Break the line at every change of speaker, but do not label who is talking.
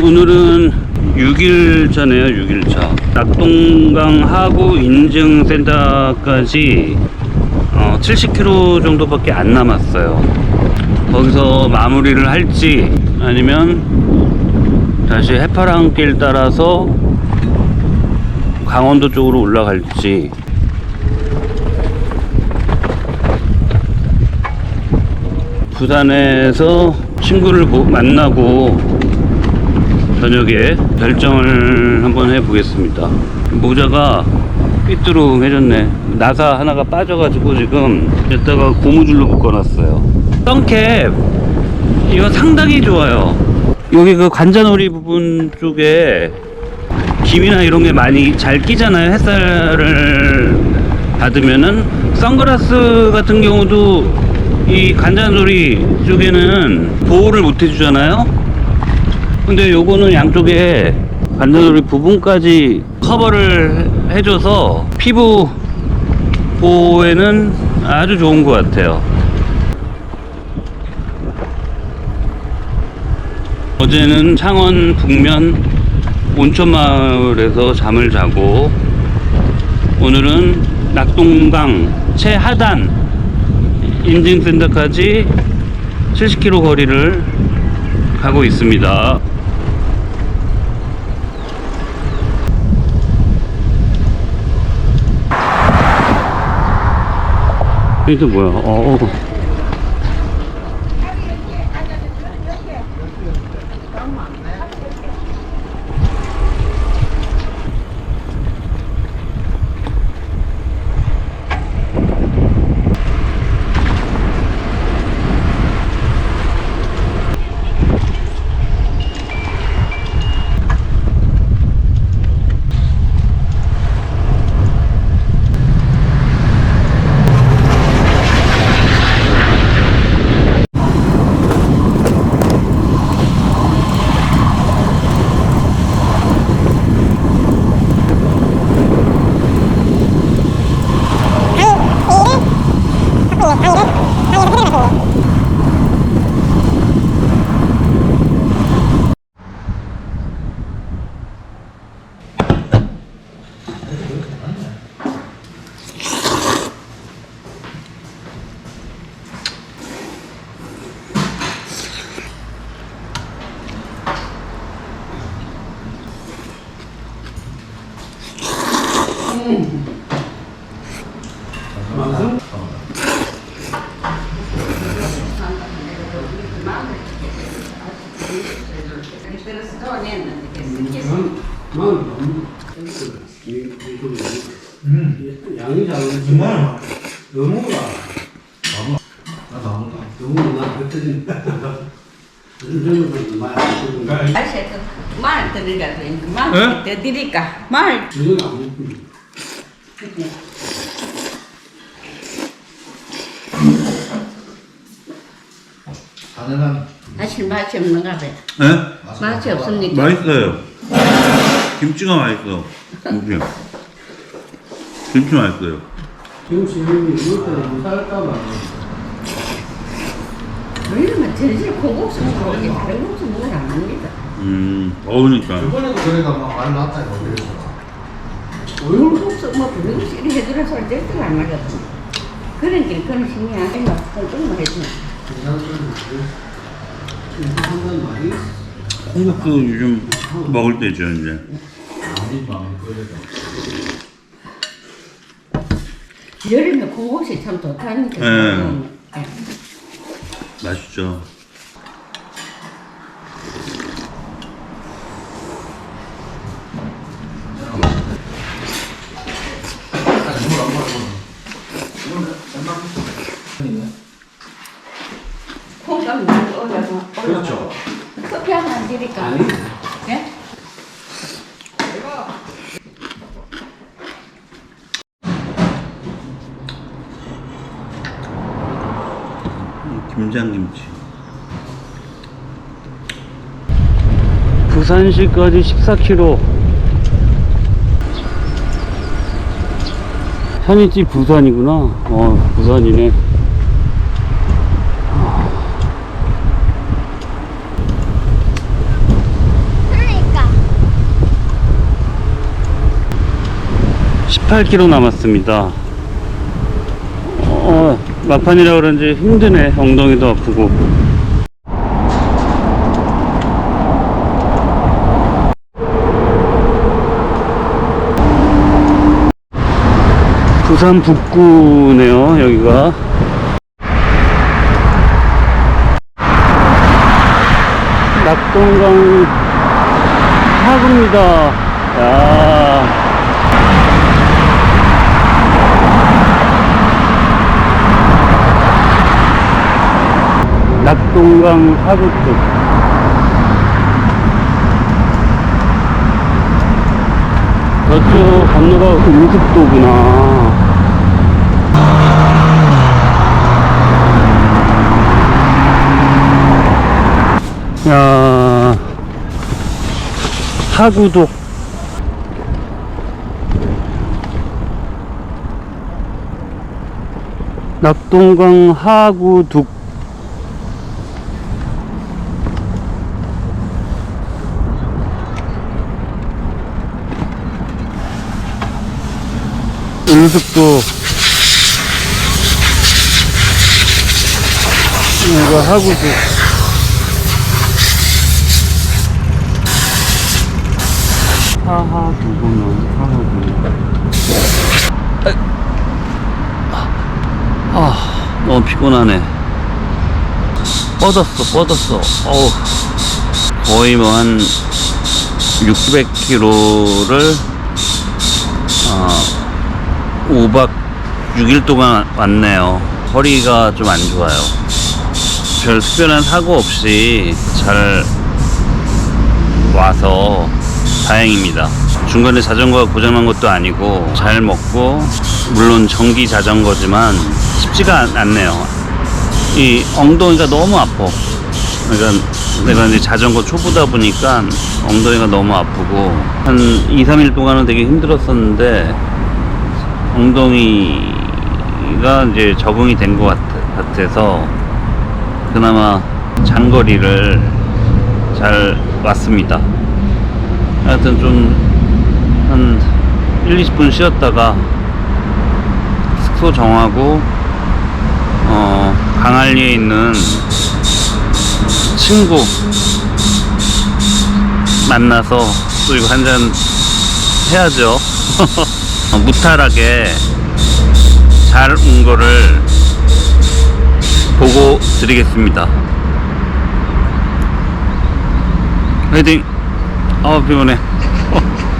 오늘은 6일 차네요, 6일 차. 낙동강하고 인증센터까지 어, 70km 정도밖에 안 남았어요. 거기서 마무리를 할지 아니면 다시 해파랑길 따라서 강원도 쪽으로 올라갈지 부산에서 친구를 보- 만나고 저녁에 결정을 한번 해보겠습니다. 모자가 삐뚤어해졌네. 나사 하나가 빠져가지고 지금 여기다가 고무줄로 묶어놨어요. 선캡 이거 상당히 좋아요. 여기 그 관자놀이 부분 쪽에 김이나 이런 게 많이 잘 끼잖아요. 햇살을 받으면은 선글라스 같은 경우도 이 관자놀이 쪽에는 보호를 못 해주잖아요. 근데 요거는 양쪽에 관자놀이 부분까지 커버를 해줘서 피부 보호에는 아주 좋은 것 같아요. 어제는 창원 북면 온천마을에서 잠을 자고 오늘은 낙동강 최하단 인증센터까지 70km 거리를 가고 있습니다. 이게 뭐야? 어, 어.
양이 작은
정말
너무가
나 나온다.
너무 나 요즘은 많이 안 쓰는 거
Asyik
가능한
hasil macam mengabe.
네?
Macam seni.
맛있어요. 김치가 맛있어. 김치. 김치 맛있어요.
지금 시민이 이럴 때는 못 살까봐
왜냐면 제일 고급스 먹는 게 다른 것도 먹으면 안 합니다.
음, 먹으니까.
이번에도 그래가 막말 났다 이거
뭐 이리 해주라 소리 절대로 안. 그런 게 그런 신이 아니면 조금만 해주면.
한단 말이
콩국수 요즘 먹을 때죠, 이제.
여름에 고급스 참 좋다니까.
네.
네.
맛있죠. 김장김치 부산시까지 14km 산이지 부산이구나. 어 부산이네. 그러니까. 18km 남았습니다. 어, 막판이라 그런지 힘드네. 엉덩이도 아프고. 부산 북구네요, 여기가. 낙동강 하구입니다. 야. 낙 동강 하구뚝. 저쪽 건너가 음습도구나. 야 하구독 낙동강 하구둑 음습도 이거 하구둑 하하구구는 하하구 아 너무 피곤하네. 뻗었어 뻗었어. 어우. 거의 뭐 한 600km를 어, 5박 6일 동안 왔네요 허리가 좀 안 좋아요 별 특별한 사고 없이 잘 와서 다행입니다. 중간에 자전거가 고장난 것도 아니고 잘 먹고 물론 전기 자전거지만 쉽지가 않- 않네요. 이 엉덩이가 너무 아파. 그러니까 내가 이제 자전거 초보다 보니까 엉덩이가 너무 아프고 한 2, 3일 동안은 되게 힘들었었는데 엉덩이가 이제 적응이 된 것 같아서 그나마 장거리를 잘 왔습니다. 하여튼 좀 한 1, 20분 쉬었다가 숙소 정하고 어, 강안리에 있는 친구 만나서 또 이거 한잔 해야죠. 어, 무탈하게 잘 온 거를 보고 드리겠습니다. 화이팅! 아 피곤해.